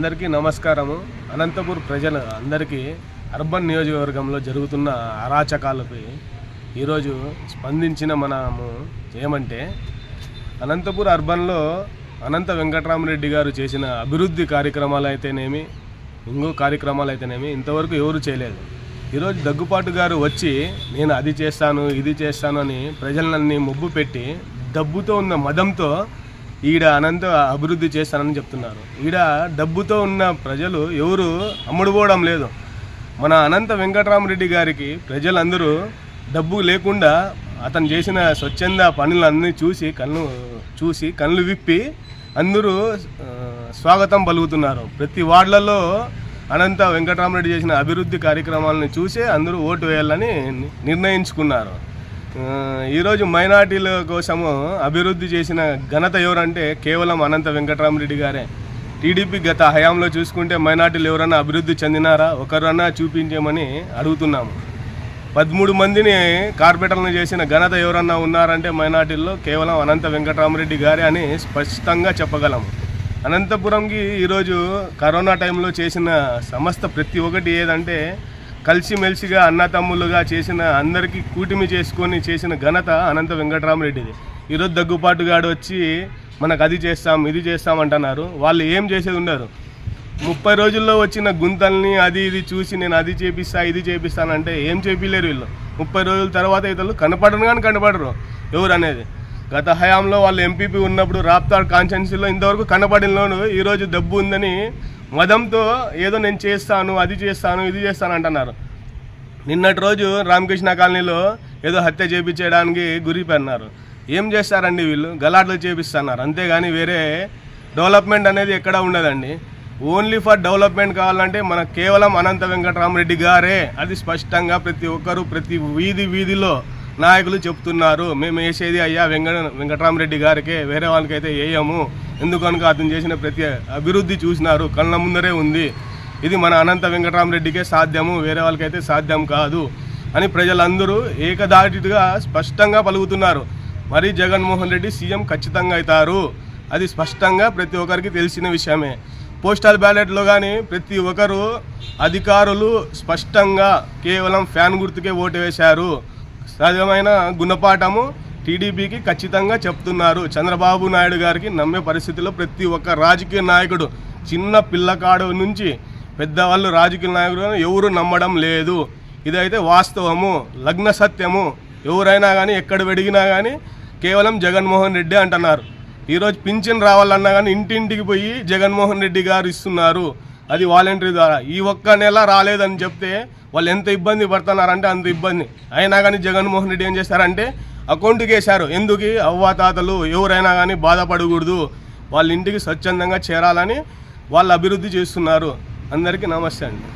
అందరికీ నమస్కారము. అనంతపూర్ ప్రజలు అందరికీ అర్బన్ నియోజకవర్గంలో జరుగుతున్న అరాచకాలపై ఈరోజు స్పందించిన మనము ఏమంటే అనంతపూర్ అర్బన్లో అనంత వెంకటరామరెడ్డి గారు చేసిన అభివృద్ధి కార్యక్రమాలు అయితేనేమి ఇంకో కార్యక్రమాలు అయితేనేమి ఇంతవరకు ఎవరు చేయలేదు. ఈరోజు దగ్గుపాటు గారు వచ్చి నేను అది చేస్తాను ఇది చేస్తాను అని ప్రజలన్నీ మొబ్బు పెట్టి డబ్బుతో ఉన్న మదంతో ఈడ అనంత అభివృద్ధి చేస్తానని చెప్తున్నారు. ఈడ డబ్బుతో ఉన్న ప్రజలు ఎవరు అమ్ముడుపోవడం లేదు. మన అనంత వెంకటరామరెడ్డి గారికి ప్రజలందరూ డబ్బు లేకుండా అతను చేసిన స్వచ్ఛంద పనులన్నీ చూసి కళ్ళు చూసి కళ్ళు విప్పి అందరూ స్వాగతం పలుకుతున్నారు. ప్రతి వార్డులలో అనంత వెంకటరామరెడ్డి చేసిన అభివృద్ధి కార్యక్రమాలను చూసే అందరూ ఓటు వేయాలని నిర్ణయించుకున్నారు. ఈరోజు మైనార్టీల కోసము అభివృద్ధి చేసిన ఘనత ఎవరంటే కేవలం అనంత వెంకటరామరెడ్డి గారే. టీడీపీ గత హయాంలో చూసుకుంటే మైనార్టీలు ఎవరన్నా అభివృద్ధి చెందినారా? ఒకరన్నా చూపించమని అడుగుతున్నాము. పదమూడు మందిని కార్పొరేటర్లను చేసిన ఘనత ఎవరన్నా ఉన్నారంటే మైనార్టీల్లో కేవలం అనంత వెంకటరామరెడ్డి గారే అని స్పష్టంగా చెప్పగలము అనంతపురంకి ఈరోజు కరోనా టైంలో చేసిన సమస్త ప్రతి ఒక్కటి ఏదంటే కలిసిమెలిసిగా అన్నతమ్ములుగా చేసిన అందరికీ కూటమి చేసుకొని చేసిన ఘనత అనంత వెంకటరామరెడ్డిది. ఈరోజు దగ్గుపాటుగాడు వచ్చి మనకు అది చేస్తాం ఇది చేస్తాం అంటున్నారు. వాళ్ళు ఏం చేసేది ఉండరు ముప్పై రోజుల్లో వచ్చిన గుంతల్ని అది ఇది చూసి నేను అది చేపిస్తా ఇది చేపిస్తానంటే ఏం చేపిలేరు వీళ్ళు? ముప్పై రోజుల తర్వాత ఇతరులు కనపడరు కానీ కనపడరు ఎవరు అనేది. గత హయాంలో వాళ్ళు ఎంపీపీ ఉన్నప్పుడు రాప్తాడ్ కాన్స్టెన్సీలో ఇంతవరకు కనబడినలోను ఈరోజు డబ్బు ఉందని మదంతో ఏదో నేను చేస్తాను అది చేస్తాను ఇది చేస్తాను అంటున్నారు. నిన్నటి రోజు రామకృష్ణ కాలనీలో ఏదో హత్య చేపించడానికి గురి ఏం చేస్తారండి వీళ్ళు? గలాట్లు చేపిస్తున్నారు. అంతేగాని వేరే డెవలప్మెంట్ అనేది ఎక్కడ ఉండదండి. ఓన్లీ ఫర్ డెవలప్మెంట్ కావాలంటే మన కేవలం అనంత వెంకటరామరెడ్డి గారే. అది స్పష్టంగా ప్రతి ఒక్కరు ప్రతి వీధి వీధిలో నాయకులు చెప్తున్నారు. మేము వేసేది అయ్యా వెంకట వెంకటరామరెడ్డి గారికే వేరే వాళ్ళకైతే వేయము. ఎందుకనుక అతను చేసిన ప్రతి అభివృద్ధి చూసినారు. కళ్ళ ముందరే ఉంది. ఇది మన అనంత వెంకటరామరెడ్డికే సాధ్యము. వేరే వాళ్ళకైతే సాధ్యం కాదు అని ప్రజలందరూ ఏకదాటిగా స్పష్టంగా పలుకుతున్నారు. మరి జగన్మోహన్ రెడ్డి సీఎం ఖచ్చితంగా అవుతారు. అది స్పష్టంగా ప్రతి ఒక్కరికి తెలిసిన విషయమే. పోస్టల్ బ్యాలెట్లో కానీ ప్రతి ఒక్కరు అధికారులు స్పష్టంగా కేవలం ఫ్యాన్ గుర్తుకే ఓటు వేశారు. సహజమైన గుణపాఠము టీడీపీకి ఖచ్చితంగా చెప్తున్నారు. చంద్రబాబు నాయుడు గారికి నమ్మే పరిస్థితిలో ప్రతి ఒక్క రాజకీయ నాయకుడు చిన్న పిల్లకాడు నుంచి పెద్దవాళ్ళు రాజకీయ నాయకుడు ఎవరు నమ్మడం లేదు. ఇదైతే వాస్తవము లగ్న సత్యము. ఎవరైనా కానీ ఎక్కడ వెడిగినా కానీ కేవలం జగన్మోహన్ రెడ్డి అంటున్నారు. ఈరోజు పింఛన్ రావాలన్నా కానీ ఇంటింటికి పోయి జగన్మోహన్ రెడ్డి గారు ఇస్తున్నారు. అది వాలంటరీ ద్వారా. ఈ ఒక్క నెల రాలేదని చెప్తే వాళ్ళు ఎంత ఇబ్బంది పడుతున్నారంటే అంత ఇబ్బంది. అయినా కానీ జగన్మోహన్ రెడ్డి ఏం చేశారంటే అకౌంట్కి వేశారు. ఎందుకు? అవ్వాతాతలు ఎవరైనా కానీ బాధపడకూడదు. వాళ్ళ ఇంటికి స్వచ్ఛందంగా చేరాలని వాళ్ళు అభివృద్ధి చేస్తున్నారు. అందరికీ నమస్తే అండి.